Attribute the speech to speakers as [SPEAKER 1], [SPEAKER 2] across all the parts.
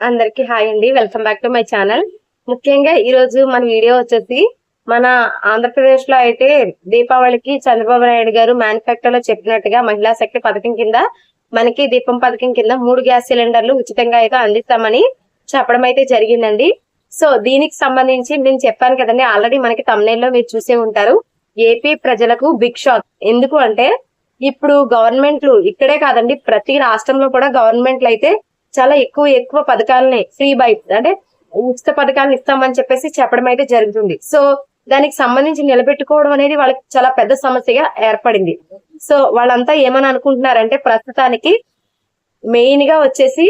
[SPEAKER 1] అందరికి హాయ్ అండి. Welcome back to my channel. ముఖ్యంగా ఈ రోజు మన వీడియో వచ్చేసి మన ఆంధ్రప్రదేశ్లో అయితే దీపావళికి చంద్రబాబు నాయుడు గారు మేనిఫెక్టో లో చెప్పినట్టుగా మహిళా శక్తి పథకం కింద మనకి దీపం పథకం కింద మూడు గ్యాస్ సిలిండర్లు ఉచితంగా అయితే అందిస్తామని చెప్పడం అయితే జరిగిందండి. సో దీనికి సంబంధించి నేను చెప్పాను కదండి ఆల్రెడీ మనకి తమిళలో మీరు చూసే ఉంటారు. ఏపీ ప్రజలకు బిగ్ షాక్ ఎందుకు అంటే ఇప్పుడు గవర్నమెంట్లు ఇక్కడే కాదండి ప్రతి రాష్ట్రంలో కూడా గవర్నమెంట్లు అయితే చాలా ఎక్కువ ఎక్కువ పథకాలని ఫ్రీ బైట్ అంటే ఉచిత పథకాలను ఇస్తామని చెప్పేసి చెప్పడం అయితే జరుగుతుంది. సో దానికి సంబంధించి నిలబెట్టుకోవడం అనేది వాళ్ళకి చాలా పెద్ద సమస్యగా ఏర్పడింది. సో వాళ్ళంతా ఏమని అనుకుంటున్నారంటే ప్రస్తుతానికి మెయిన్గా వచ్చేసి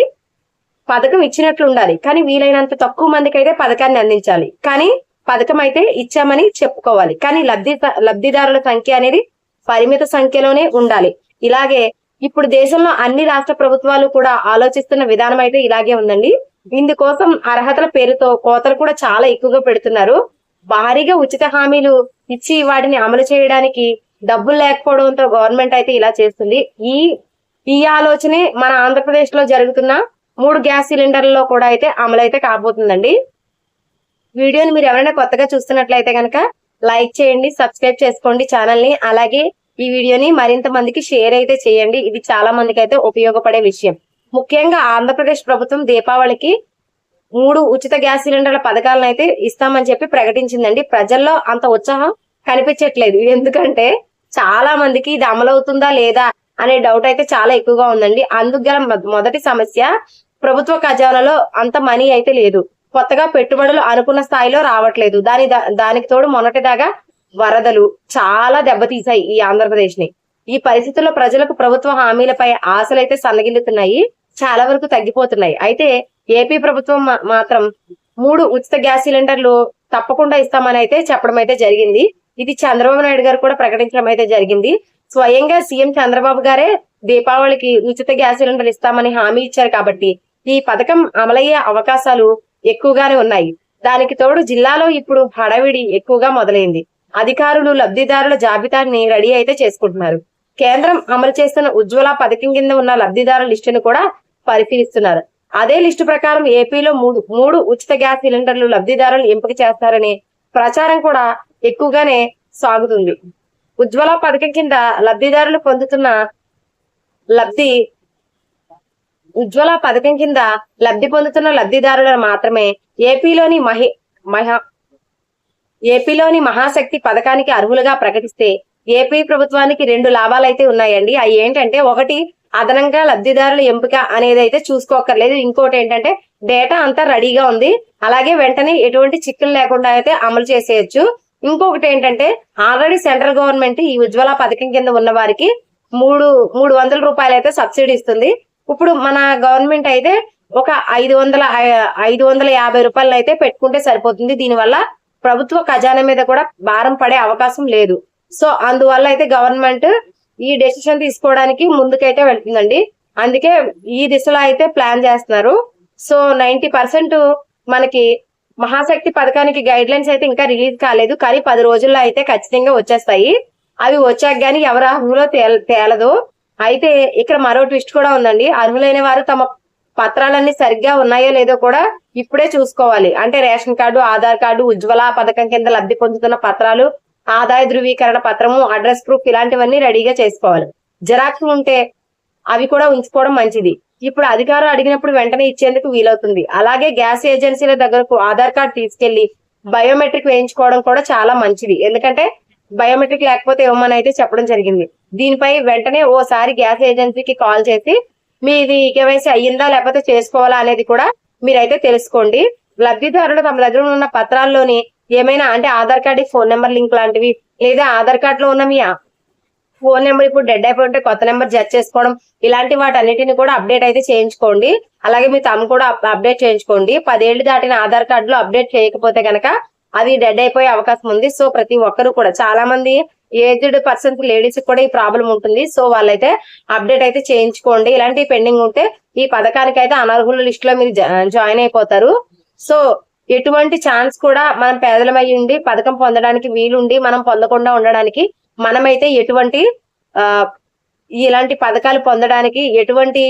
[SPEAKER 1] పథకం ఇచ్చినట్లు ఉండాలి. కానీ వీలైనంత తక్కువ మందికి అయితే పథకాన్ని అందించాలి. కానీ పథకం అయితే ఇచ్చామని చెప్పుకోవాలి. కానీ లబ్ధి లబ్ధిదారుల సంఖ్య అనేది పరిమిత సంఖ్యలోనే ఉండాలి. ఇలాగే ఇప్పుడు దేశంలో అన్ని రాష్ట్ర ప్రభుత్వాలు కూడా ఆలోచిస్తున్న విధానం అయితే ఇలాగే ఉందండి. ఇందుకోసం అర్హతల పేరుతో కోతలు కూడా చాలా ఎక్కువగా పెడుతున్నారు. భారీగా ఉచిత హామీలు ఇచ్చి వాటిని అమలు చేయడానికి డబ్బులు లేకపోవడంతో గవర్నమెంట్ అయితే ఇలా చేస్తుంది. ఈ ఈ ఆలోచనే మన ఆంధ్రప్రదేశ్లో జరుగుతున్న మూడు గ్యాస్ సిలిండర్లలో కూడా అయితే అమలు అయితే కాబోతుందండి. వీడియోని మీరు ఎవరైనా కొత్తగా చూస్తున్నట్లయితే కనుక లైక్ చేయండి సబ్స్క్రైబ్ చేసుకోండి ఛానల్ని. అలాగే ఈ వీడియోని మరింత మందికి షేర్ అయితే చేయండి. ఇది చాలా మందికి అయితే ఉపయోగపడే విషయం. ముఖ్యంగా ఆంధ్రప్రదేశ్ ప్రభుత్వం దీపావళికి మూడు ఉచిత గ్యాస్ సిలిండర్ల పథకాలను అయితే ఇస్తామని చెప్పి ప్రకటించిందండి. ప్రజల్లో అంత ఉత్సాహం కనిపించట్లేదు. ఎందుకంటే చాలా మందికి ఇది అమలవుతుందా లేదా అనే డౌట్ అయితే చాలా ఎక్కువగా ఉందండి. అందుకు గల మొదటి సమస్య ప్రభుత్వ ఖజానాలో అంత మనీ అయితే లేదు. కొత్తగా పెట్టుబడులు అనుకున్న స్థాయిలో రావట్లేదు. దాని దానికి తోడు మొన్నటిదాకా వరదలు చాలా దెబ్బతీశాయి ఈ ఆంధ్రప్రదేశ్ని ఈ పరిస్థితుల్లో ప్రజలకు ప్రభుత్వ హామీలపై ఆశలు అయితే సన్నగిల్లుతున్నాయి చాలా వరకు తగ్గిపోతున్నాయి. అయితే ఏపీ ప్రభుత్వం మాత్రం మూడు ఉచిత గ్యాస్ సిలిండర్లు తప్పకుండా ఇస్తామని అయితే చెప్పడం అయితే జరిగింది. ఇది చంద్రబాబు నాయుడు గారు కూడా ప్రకటించడం అయితే జరిగింది. స్వయంగా సీఎం చంద్రబాబు గారే దీపావళికి ఉచిత గ్యాస్ సిలిండర్ ఇస్తామని హామీ ఇచ్చారు కాబట్టి ఈ పథకం అమలయ్యే అవకాశాలు ఎక్కువగానే ఉన్నాయి. దానికి తోడు జిల్లాలో ఇప్పుడు హడావిడి ఎక్కువగా మొదలైంది. అధికారులు లబ్ధిదారుల జాబితాని రెడీ అయితే చేసుకుంటున్నారు. కేంద్రం అమలు చేస్తున్న ఉజ్వల పథకం కింద ఉన్న లబ్ధిదారుల లిస్టును కూడా పరిశీలిస్తున్నారు. అదే లిస్టు ప్రకారం ఏపీలో మూడు మూడు ఉచిత గ్యాస్ సిలిండర్లు లబ్ధిదారులు ఎంపిక చేస్తారని ప్రచారం కూడా ఎక్కువగానే సాగుతుంది. ఉజ్వల పథకం కింద లబ్ధిదారులు పొందుతున్న లబ్ధి ఉజ్వల పథకం కింద లబ్ధి పొందుతున్న లబ్ధిదారులను మాత్రమే. ఏపీలోని మహి మహా ఏపీలోని మహాశక్తి పథకానికి అర్హులుగా ప్రకటిస్తే ఏపీ ప్రభుత్వానికి రెండు లాభాలు అయితే ఉన్నాయండి. అవి ఏంటంటే ఒకటి అదనంగా లబ్ధిదారుల ఎంపిక అనేది అయితే చూసుకోకర్లేదు ఇంకోటి ఏంటంటే డేటా అంతా రెడీగా ఉంది. అలాగే వెంటనే ఎటువంటి చిక్కులు లేకుండా అయితే అమలు చేసేయచ్చు. ఇంకొకటి ఏంటంటే ఆల్రెడీ సెంట్రల్ గవర్నమెంట్ ఈ ఉజ్వల పథకం కింద ఉన్న వారికి మూడు మూడు వందల రూపాయలు అయితే సబ్సిడీ ఇస్తుంది. ఇప్పుడు మన గవర్నమెంట్ అయితే ఒక ఐదు వందల ఐదు వందల యాభై రూపాయలు అయితే పెట్టుకుంటే సరిపోతుంది. దీనివల్ల ప్రభుత్వ ఖజానా మీద కూడా భారం పడే అవకాశం లేదు. సో అందువల్ల అయితే గవర్నమెంట్ ఈ డెసిషన్ తీసుకోవడానికి ముందుకైతే వెళ్తుందండి. అందుకే ఈ దిశలో అయితే ప్లాన్ చేస్తున్నారు. సో నైన్టీ పర్సెంట్ మనకి మహాశక్తి పథకానికి గైడ్ లైన్స్ అయితే ఇంకా రిలీజ్ కాలేదు. కానీ పది రోజుల్లో అయితే ఖచ్చితంగా వచ్చేస్తాయి. అవి వచ్చాక గానీ ఎవరు అర్హులో తేలదు. అయితే ఇక్కడ మరో ట్విస్ట్ కూడా ఉందండి. అర్హులైన వారు తమ పత్రాలన్నీ సరిగ్గా ఉన్నాయో లేదో కూడా ఇప్పుడే చూసుకోవాలి. అంటే ration card Aadhaar card Ujjwala పథకం కింద లబ్ధి పొందుతున్న పత్రాలు ఆదాయ ధృవీకరణ పత్రము అడ్రస్ ప్రూఫ్ ఇలాంటివన్నీ రెడీగా చేసుకోవాలి. జిరాక్స్ ఉంటే అవి కూడా ఉంచుకోవడం మంచిది. ఇప్పుడు అధికారం అడిగినప్పుడు వెంటనే ఇచ్చేందుకు వీలవుతుంది. అలాగే గ్యాస్ ఏజెన్సీల దగ్గరకు ఆధార్ కార్డు తీసుకెళ్ళి బయోమెట్రిక్ వేయించుకోవడం కూడా చాలా మంచిది. ఎందుకంటే బయోమెట్రిక్ లేకపోతే ఇవ్వమని అయితే చెప్పడం జరిగింది. దీనిపై వెంటనే ఓసారి గ్యాస్ ఏజెన్సీకి కాల్ చేసి మీది కేవైసీ అయ్యిందా లేకపోతే చేసుకోవాలా అనేది కూడా మీరైతే తెలుసుకోండి. లబ్ధిదారులు తమ దగ్గర ఉన్న పత్రాల్లోని ఏమైనా అంటే Aadhaar card phone number link లాంటివి లేదా ఆధార్ కార్డు లో ఉన్న మీ ఫోన్ నెంబర్ ఇప్పుడు డెడ్ అయిపోయింటే కొత్త నెంబర్ జడ్జ్ చేసుకోవడం ఇలాంటి వాటన్నిటిని కూడా అప్డేట్ అయితే చేయించుకోండి. అలాగే మీ తమ్ము కూడా అప్డేట్ చేయించుకోండి. పదేళ్ళు దాటిన ఆధార్ కార్డులో అప్డేట్ చేయకపోతే కనుక అది డెడ్ అయిపోయే అవకాశం ఉంది. సో ప్రతి ఒక్కరు కూడా చాలా మంది ఏజ్డ్ పర్సన్స్ లేడీస్ కూడా ఈ ప్రాబ్లం ఉంటుంది. సో వాళ్ళైతే అప్డేట్ అయితే చేయించుకోండి. ఇలాంటి పెండింగ్ ఉంటే ఈ పథకానికి అయితే అనర్హుల లిస్ట్లో మీరు జాయిన్ అయిపోతారు. సో ఎటువంటి ఛాన్స్ కూడా మనం పేదలమై ఉండి పథకం పొందడానికి వీలుండి మనం పొందకుండా ఉండడానికి మనమైతే ఎటువంటి ఆ ఇలాంటి పథకాలు పొందడానికి ఎటువంటి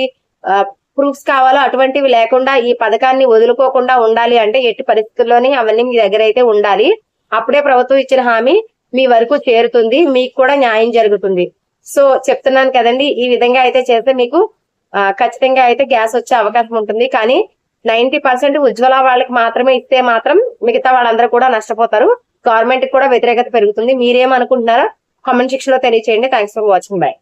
[SPEAKER 1] ప్రూఫ్స్ కావాలో అటువంటివి లేకుండా ఈ పథకాన్ని వదులుకోకుండా ఉండాలి అంటే ఎట్టి పరిస్థితుల్లోనే అవన్నీ మీ దగ్గర అయితే ఉండాలి. అప్పుడే ప్రభుత్వం ఇచ్చిన హామీ మీ వరకు చేరుతుంది మీకు కూడా న్యాయం జరుగుతుంది. సో చెప్తున్నాను కదండి ఈ విధంగా అయితే చేస్తే మీకు ఖచ్చితంగా అయితే గ్యాస్ వచ్చే అవకాశం ఉంటుంది. కానీ నైన్టీ పర్సెంట్ ఉజ్వల వాళ్ళకి మాత్రమే ఇస్తే మాత్రం మిగతా వాళ్ళందరూ కూడా నష్టపోతారు. గవర్నమెంట్ కూడా వ్యతిరేకత పెరుగుతుంది. మీరేమనుకుంటున్నారో కామెంట్ సెక్షన్లో తెలియచేయండి. Thanks for watching bye